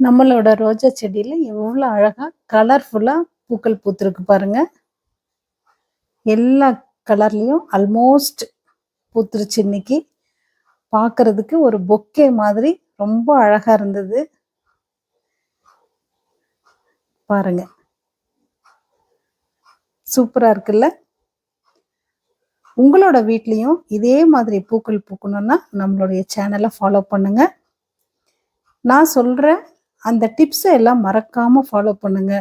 நம்மளோட ரோஜா செடியில் எவ்வளோ அழகாக கலர்ஃபுல்லாக பூக்கள் பூத்துருக்கு பாருங்க. எல்லா கலர்லேயும் ஆல்மோஸ்ட் பூத்துருச்சு இன்னைக்கு. பார்க்கறதுக்கு ஒரு பொக்கே மாதிரி ரொம்ப அழகாக இருந்தது. பாருங்க. சூப்பராக இருக்குல்ல? உங்களோட வீட்லேயும் இதே மாதிரி பூக்கள் பூக்கணும்னா நம்மளுடைய சேனலை ஃபாலோ பண்ணுங்கள் நான் சொல்கிற அந்த டிப்ஸை எல்லாம் மறக்காம ஃபாலோ பண்ணுங்க.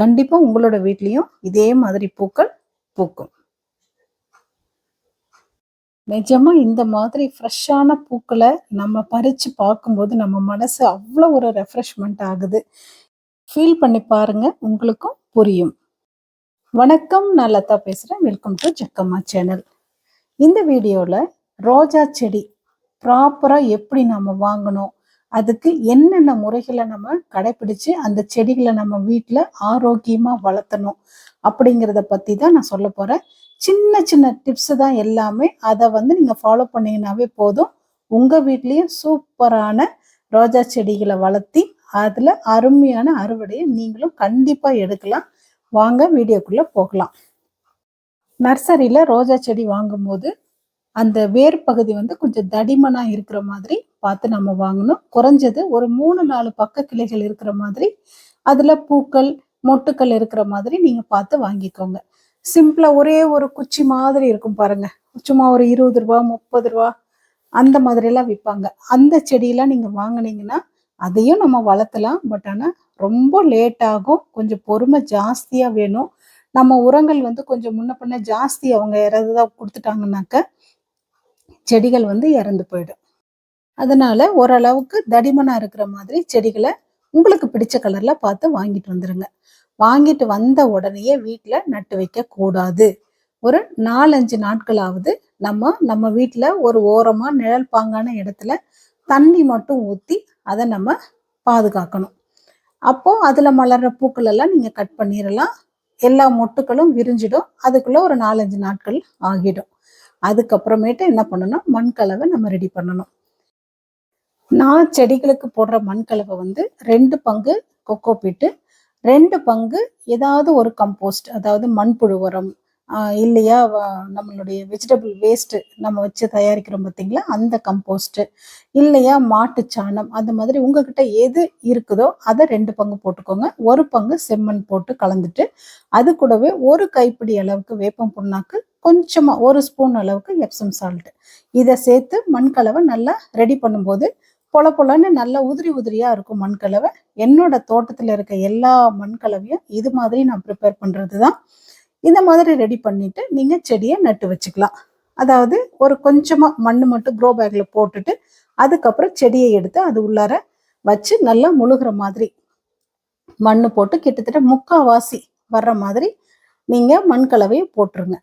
கண்டிப்பா உங்களோட வீட்லேயும் இதே மாதிரி பூக்கள் பூக்கும். நிஜமா இந்த மாதிரி ஃப்ரெஷ்ஷான பூக்களை நம்ம பறிச்சு பார்க்கும்போது நம்ம மனசு அவ்வளோ ஒரு ரெஃப்ரெஷ்மெண்ட் ஆகுது. ஃபீல் பண்ணி பாருங்க உங்களுக்கும் புரியும். வணக்கம் நான் லதா பேசுகிறேன் வெல்கம் டு ஜக்கம்மா சேனல். இந்த வீடியோவில் ரோஜா செடி ப்ராப்பராக எப்படி நம்ம வாங்கணும்? அதுக்கு என்னென்ன முறைகளை நம்ம கடைப்பிடிச்சு அந்த செடிகளை நம்ம வீட்டில் ஆரோக்கியமாக வளர்த்தணும் அப்படிங்கிறத பற்றி தான் நான் சொல்ல போகிறேன் சின்ன சின்ன டிப்ஸு தான் எல்லாமே. அதை வந்து நீங்கள் ஃபாலோ பண்ணிங்கனாவே போதும். உங்கள் வீட்லேயும் சூப்பரான ரோஜா செடிகளை வளர்த்தி அதில் அருமையான அறுவடையை நீங்களும் கண்டிப்பாக எடுக்கலாம். வாங்க வீடியோக்குள்ளே போகலாம். நர்சரியில் ரோஜா செடி வாங்கும்போது அந்த வேர் பகுதி வந்து கொஞ்சம் தடிமனாக இருக்கிற மாதிரி பார்த்து நம்ம வாங்கணும். குறைஞ்சது ஒரு 3, 4 பக்க கிளைகள் இருக்கிற மாதிரி, அதில் பூக்கள், மொட்டுக்கள் இருக்கிற மாதிரி நீங்கள் பார்த்து வாங்கிக்கோங்க. சிம்பிளாக ஒரே ஒரு குச்சி மாதிரி இருக்கும் பாருங்க. சும்மா ஒரு இருபது ரூபா முப்பது ரூபா அந்த மாதிரிலாம் விற்பாங்க அந்த செடியெல்லாம் நீங்கள் வாங்குனீங்கன்னா, அதையும் நம்ம வளர்த்தலாம். பட் ஆனால் ரொம்ப லேட் ஆகும். கொஞ்சம் பொறுமை ஜாஸ்தியாக வேணும். நம்ம உரங்கள் வந்து கொஞ்சம் முன்ன பின்ன ஜாஸ்தி அவங்க யாராவது கொடுத்துட்டாங்கனாக்க செடிகள் வந்து இறந்து போயிடும். அதனால ஓரளவுக்கு தடிமனாக இருக்கிற மாதிரி செடிகளை உங்களுக்கு பிடிச்ச கலரில் பார்த்து வாங்கிட்டு வந்துடுங்க வாங்கிட்டு வந்த உடனேயே வீட்டில் நட்டு வைக்கக்கூடாது ஒரு 4, 5 நாட்களாவது நம்ம நம்ம வீட்டில் ஒரு ஓரமாக நிழல் பாங்கான இடத்துல தண்ணி மட்டும் ஊற்றி அதை நம்ம பாதுகாக்கணும். அப்போது அதில் மலர்ற பூக்களெல்லாம் நீங்கள் கட் பண்ணிடலாம் எல்லா மொட்டுக்களும் விரிஞ்சிடும். அதுக்குள்ளே ஒரு 4, 5 நாட்கள் ஆகிடும். அதுக்கப்புறமேட்டு என்ன பண்ணணும்? மண் கலவை நம்ம ரெடி பண்ணணும். நான் செடிகளுக்கு போடுற மண் கலவை வந்து ரெண்டு பங்கு கொக்கோ பீட்டு, ரெண்டு பங்கு ஏதாவது ஒரு கம்போஸ்ட் அதாவது மண்புழு உரம், இல்லையா வ நம்மளுடைய வெஜிடபிள் வேஸ்ட்டு நம்ம வச்சு தயாரிக்கிறோம் பார்த்தீங்களா? அந்த கம்போஸ்ட்டு இல்லையா மாட்டு சாணம் அந்த மாதிரி உங்ககிட்ட எது இருக்குதோ அதை ரெண்டு பங்கு போட்டுக்கோங்க. ஒரு பங்கு செம்மண் போட்டு கலந்துட்டு, அது கூடவே ஒரு கைப்பிடி அளவுக்கு வேப்பம் புண்ணாக்கு, கொஞ்சமாக ஒரு ஸ்பூன் அளவுக்கு எப்சம் சால்ட் இதை சேர்த்து மண் கலவை நல்லா ரெடி பண்ணும்போது பொல பொலன்னு நல்லா உதிரி உதிரியா இருக்கும் மண் கலவை. என்னோட தோட்டத்துல இருக்க எல்லா மண் கலவையும் இது மாதிரி நான் ப்ரிப்பேர் பண்றது தான். இந்த மாதிரி ரெடி பண்ணிட்டு நீங்க செடியை நட்டு வச்சுக்கலாம். அதாவது ஒரு கொஞ்சமா மண்ணு மட்டும் க்ரோ பேக்ல போட்டுட்டு, அதுக்கப்புறம் செடியை எடுத்து அது உள்ளார வச்சு நல்லா முழுகிற மாதிரி மண்ணு போட்டு கிட்டத்தட்ட முக்காவாசி வர்ற மாதிரி நீங்க மண் கலவையை போட்டுருங்க.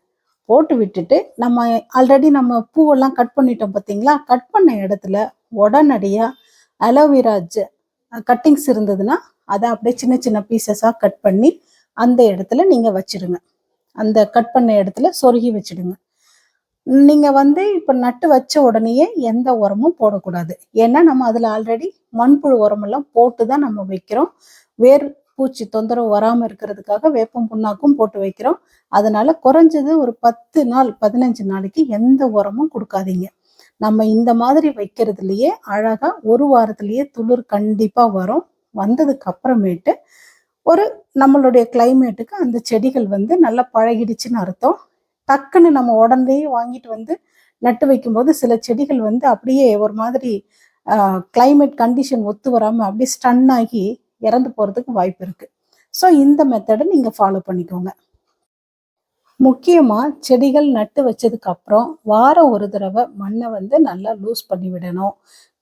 போட்டு விட்டுட்டு நம்ம ஆல்ரெடி நம்ம பூவெல்லாம் கட் பண்ணிட்டோம் பார்த்தீங்களா? கட் பண்ண இடத்துல உடனடியாக அலோவேரா கட்டிங்ஸ் இருந்ததுன்னா, அதை அப்படியே சின்ன சின்ன பீசஸாக கட் பண்ணி அந்த இடத்துல நீங்கள் வச்சிடுங்க. அந்த கட் பண்ண இடத்துல சொருகி வச்சிடுங்க. நீங்கள் வந்து இப்போ நட்டு வச்ச உடனேயே எந்த உரமும் போடக்கூடாது. ஏன்னா நம்ம அதில் ஆல்ரெடி மண்புழு உரமெல்லாம் போட்டு தான் நம்ம வைக்கிறோம். வேர் பூச்சி தொந்தரவு வராமல் இருக்கிறதுக்காக வேப்பம் புண்ணாக்கும் போட்டு வைக்கிறோம். அதனால குறைஞ்சது ஒரு 10 நாள், 15 நாளைக்கு எந்த உரமும் கொடுக்காதீங்க நம்ம இந்த மாதிரி வைக்கிறதுலயே அழகா ஒரு வாரத்திலேயே துளிர் கண்டிப்பா வரும். வந்ததுக்கு அப்புறமேட்டு ஒரு நம்மளுடைய கிளைமேட்டுக்கு அந்த செடிகள் வந்து நல்லா பழகிடுச்சுன்னு அர்த்தம். டக்குன்னு நம்ம உடனே வாங்கிட்டு வந்து நட்டு வைக்கும்போது சில செடிகள் வந்து அப்படியே ஒரு மாதிரி கிளைமேட் கண்டிஷன் ஒத்து வராமல் அப்படியே ஸ்டன் ஆகி இறந்து போகிறதுக்கு வாய்ப்பு இருக்குது ஸோ இந்த மெத்தடை நீங்கள் ஃபாலோ பண்ணிக்கோங்க. முக்கியமாக செடிகள் நட்டு வச்சதுக்கு அப்புறம் வாரம் ஒரு தடவை மண்ணை வந்து நல்லா லூஸ் பண்ணி விடணும்.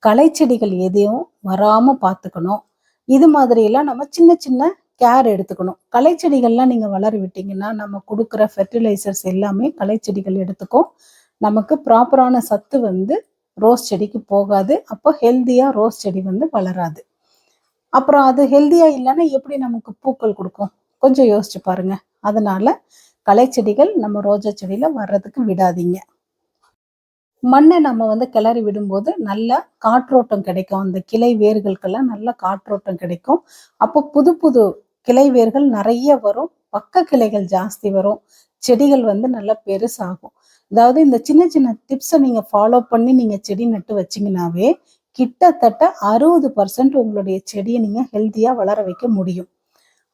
களை செடிகள் எதையும் வராமல் பார்த்துக்கணும். இது மாதிரியெல்லாம் நம்ம சின்ன சின்ன கேர் எடுத்துக்கணும். களைச்செடிகள்லாம் நீங்கள் வளர விட்டீங்கன்னா, நம்ம கொடுக்குற ஃபெர்டிலைசர்ஸ் எல்லாமே களை செடிகள் எடுத்துக்கும். நமக்கு ப்ராப்பரான சத்து வந்து ரோஸ் செடிக்கு போகாது. அப்போ ஹெல்த்தியாக ரோஸ் செடி வந்து வளராது. அப்புறம் அது ஹெல்த்தியாக இல்லைன்னா எப்படி நமக்கு பூக்கள் கொடுக்கும் கொஞ்சம் யோசிச்சு பாருங்க. அதனால களைச்செடிகள் நம்ம ரோஜா செடியில வர்றதுக்கு விடாதீங்க. மண்ணை நம்ம வந்து கிளறி விடும்போது நல்லா காற்றோட்டம் கிடைக்கும். அந்த கிளை வேர்களுக்கெல்லாம் நல்லா காற்றோட்டம் கிடைக்கும். அப்போ புது புது கிளை வேர்கள் நிறைய வரும். பக்க கிளைகள் ஜாஸ்தி வரும். செடிகள் வந்து நல்லா பெருசாகும். அதாவது இந்த சின்ன சின்ன டிப்ஸை நீங்கள் ஃபாலோ பண்ணி நீங்கள் செடி நட்டு வச்சீங்கன்னாவே கிட்டத்தட்ட அறுபது பர்சன்ட் உங்களுடைய செடியை நீங்கள் ஹெல்த்தியாக வளர வைக்க முடியும்.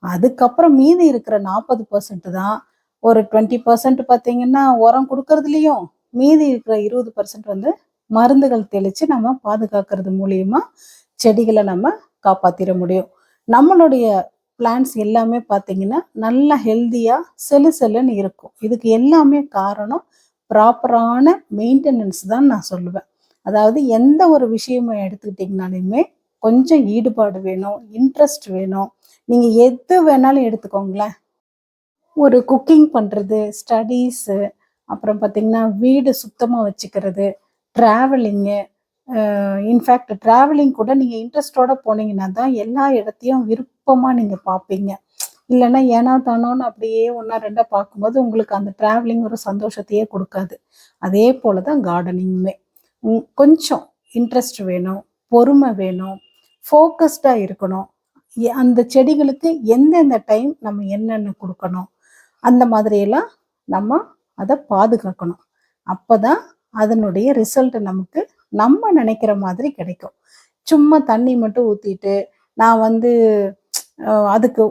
அதுக்கப்புறம் மீதி இருக்கிற நாற்பது பர்சன்ட் தான் ஒரு டுவெண்ட்டி பர்சன்ட் பார்த்தீங்கன்னா உரம் கொடுக்கறதுலையும் மீதி இருக்கிற இருபது பர்சன்ட் வந்து மருந்துகள் தெளித்து நம்ம பாதுகாக்கிறது மூலியமாக செடிகளை நம்ம காப்பாற்றிட முடியும். நம்மளுடைய பிளான்ஸ் எல்லாமே பார்த்தீங்கன்னா நல்லா ஹெல்த்தியாக செல்லு செல்லுன்னு இருக்கும். இதுக்கு எல்லாமே காரணம் ப்ராப்பரான மெயின்டெனன்ஸ் தான் நான் சொல்லுவேன். அதாவது எந்த ஒரு விஷயமும் எடுத்துக்கிட்டிங்கனாலுமே கொஞ்சம் ஈடுபாடு வேணும் இன்ட்ரெஸ்ட் வேணும். நீங்கள் எது வேணாலும் எடுத்துக்கோங்களேன். ஒரு குக்கிங் பண்ணுறது ஸ்டடீஸு அப்புறம் பார்த்திங்கன்னா வீடு சுத்தமாக வச்சுக்கிறது ட்ராவலிங்கு இன்ஃபேக்ட் ட்ராவலிங் கூட நீங்கள் இன்ட்ரெஸ்டோட போனீங்கன்னா தான் எல்லா இடத்தையும் விருப்பமாக நீங்கள் பார்ப்பீங்க இல்லைன்னா ஏனா தானோன்னு அப்படியே ஒன்றா ரெண்டாக பார்க்கும்போது உங்களுக்கு அந்த ட்ராவலிங் ஒரு சந்தோஷத்தையே கொடுக்காது. அதே போல் தான் கார்டனிங்குமே கொஞ்சம் இன்ட்ரெஸ்ட் வேணும் பொறுமை வேணும் ஃபோக்கஸ்டாக இருக்கணும். அந்த செடிகளுக்கு எந்தெந்த டைம் நம்ம என்னென்ன கொடுக்கணும் அந்த மாதிரியெல்லாம் நம்ம அதை பாதுகாக்கணும். அப்போ தான் அதனுடைய ரிசல்ட் நமக்கு நம்ம நினைக்கிற மாதிரி கிடைக்கும். சும்மா தண்ணி மட்டும் ஊற்றிட்டு நான் வந்து அதுக்கு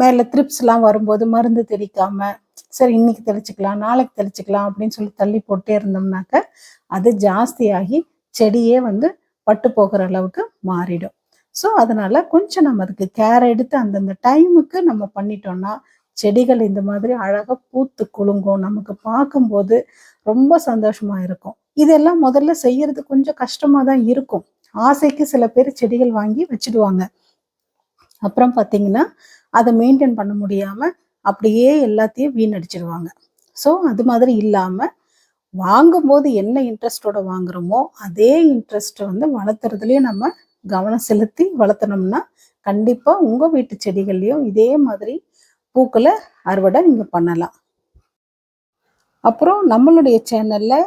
மேலே த்ரிப்ஸ்லாம் வரும்போது மருந்து தெளிக்காம சரி இன்னைக்கு தெளிச்சுக்கலாம் நாளைக்கு தெளிச்சுக்கலாம் அப்படின்னு சொல்லி தள்ளி போட்டே இருந்தோம்னாக்க அது ஜாஸ்தியாகி செடியே வந்து பட்டு போகிற அளவுக்கு மாறிடும். ஸோ அதனால் கொஞ்சம் நம்ம அதுக்கு கேர் எடுத்து அந்தந்த டைமுக்கு நம்ம பண்ணிட்டோம்னா செடிகள் இந்த மாதிரி அழகாக பூத்து குலுங்கும். நமக்கு பார்க்கும்போது ரொம்ப சந்தோஷமாக இருக்கும். இதெல்லாம் முதல்ல செய்யறது கொஞ்சம் கஷ்டமாக தான் இருக்கும். ஆசைக்கு சில பேர் செடிகள் வாங்கி வச்சிடுவாங்க. அப்புறம் பார்த்தீங்கன்னா அதை மெயின்டைன் பண்ண முடியாமல் அப்படியே எல்லாத்தையும் வீணடிச்சிடுவாங்க. ஸோ அது மாதிரி இல்லாமல் வாங்கும்போது என்ன இன்ட்ரெஸ்டோட வாங்குறோமோ அதே இன்ட்ரெஸ்ட்டை வந்து வளர்த்துறதுலயும் நம்ம கவனம் செலுத்தி வளர்த்தனோம்னா கண்டிப்பாக உங்கள் வீட்டு செடிகள்லையும் இதே மாதிரி பூக்களை அறுவடை நீங்கள் பண்ணலாம். அப்புறம் நம்மளுடைய சேனலில்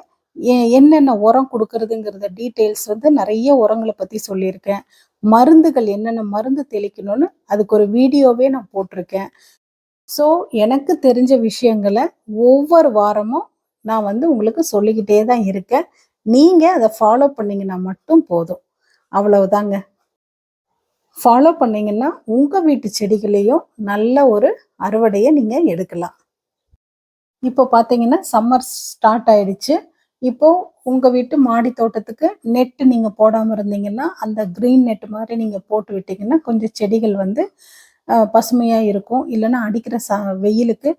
என்னென்ன உரம் கொடுக்கறதுங்கிறத டீட்டெயில்ஸ் வந்து நிறைய உரங்களை பற்றி சொல்லியிருக்கேன். மருந்துகள் என்னென்ன மருந்து தெளிக்கணும்னு அதுக்கு ஒரு வீடியோவே நான் போட்டிருக்கேன். ஸோ எனக்கு தெரிஞ்ச விஷயங்களை ஒவ்வொரு வாரமும் நான் வந்து உங்களுக்கு சொல்லிக்கிட்டே தான் இருக்கேன். நீங்கள் அதை ஃபாலோ பண்ணிங்கன்னா மட்டும் போதும். அவ்வளவுதாங்க. ஃபாலோ பண்ணீங்கன்னா உங்கள் வீட்டு செடிகளையும் நல்ல ஒரு அறுவடையை நீங்கள் எடுக்கலாம். இப்போ பார்த்தீங்கன்னா சம்மர் ஸ்டார்ட் ஆயிடுச்சு. இப்போ உங்கள் வீட்டு மாடி தோட்டத்துக்கு நெட்டு நீங்கள் போடாமல் இருந்தீங்கன்னா அந்த க்ரீன் நெட் மாதிரி நீங்கள் போட்டு விட்டீங்கன்னா கொஞ்சம் செடிகள் வந்து பசுமையாக இருக்கும். இல்லைன்னா அடிக்கிற ச வெயிலுக்கு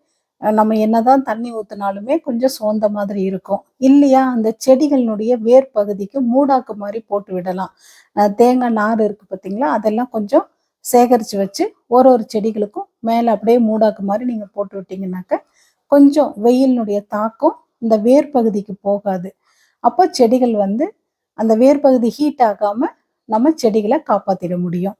நம்ம என்னதான் தண்ணி ஊற்றினாலுமே கொஞ்சம் சோர்ந்த மாதிரி இருக்கும். இல்லையா? அந்த செடிகளினுடைய வேர் பகுதிக்கு மூடாக்கு மாதிரி போட்டு விடலாம். தேங்காய் நார் இருக்குது பார்த்தீங்களா? அதெல்லாம் கொஞ்சம் சேகரித்து வச்சு ஒரு ஒரு செடிகளுக்கும் மேலே அப்படியே மூடாக்கு மாதிரி நீங்கள் போட்டு விட்டீங்கன்னாக்க கொஞ்சம் வெயிலினுடைய தாக்கம் இந்த வேர் பகுதிக்கு போகாது. அப்போ செடிகள் வந்து அந்த வேர் பகுதி ஹீட் ஆகாமல் நம்ம செடிகளை காப்பாற்றிட முடியும்.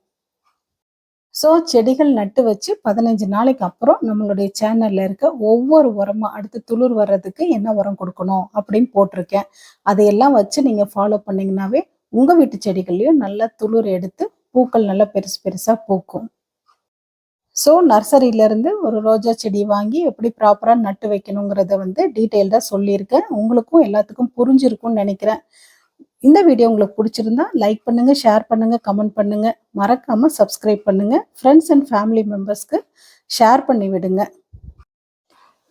ஸோ செடிகள் நட்டு வச்சு பதினஞ்சு நாளைக்கு அப்புறம் நம்மளுடைய சேனலில் இருக்க ஒவ்வொரு உரமும் அடுத்து துளிர் வர்றதுக்கு என்ன உரம் கொடுக்கணும் அப்படின்னு போட்டிருக்கேன். அதையெல்லாம் வச்சு நீங்கள் ஃபாலோ பண்ணிங்கனாவே உங்கள் வீட்டு செடிகள்லையும் நல்லா துளிர் எடுத்து பூக்கள் நல்லா பெருசு பெருசாக பூக்கும். ஸோ நர்சரியிலேருந்து ஒரு ரோஜா செடி வாங்கி எப்படி ப்ராப்பராக நட்டு வைக்கணுங்கிறத வந்து டீட்டெயில்டாக சொல்லியிருக்கேன். உங்களுக்கும் எல்லாத்துக்கும் புரிஞ்சிருக்கும்னு நினைக்கிறேன். இந்த வீடியோ உங்களுக்கு பிடிச்சிருந்தா லைக் பண்ணுங்க ஷேர் பண்ணுங்க கமெண்ட் பண்ணுங்க. மறக்காம சப்ஸ்கிரைப் பண்ணுங்க. ஃப்ரெண்ட்ஸ் அண்ட் ஃபேமிலி மெம்பர்ஸ்க்கு ஷேர் பண்ணி விடுங்க.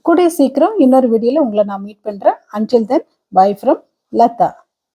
கூடிய சீக்கிரம் இன்னொரு வீடியோவில் உங்களை நான் மீட் பண்ணுறேன் until then bye from Latha.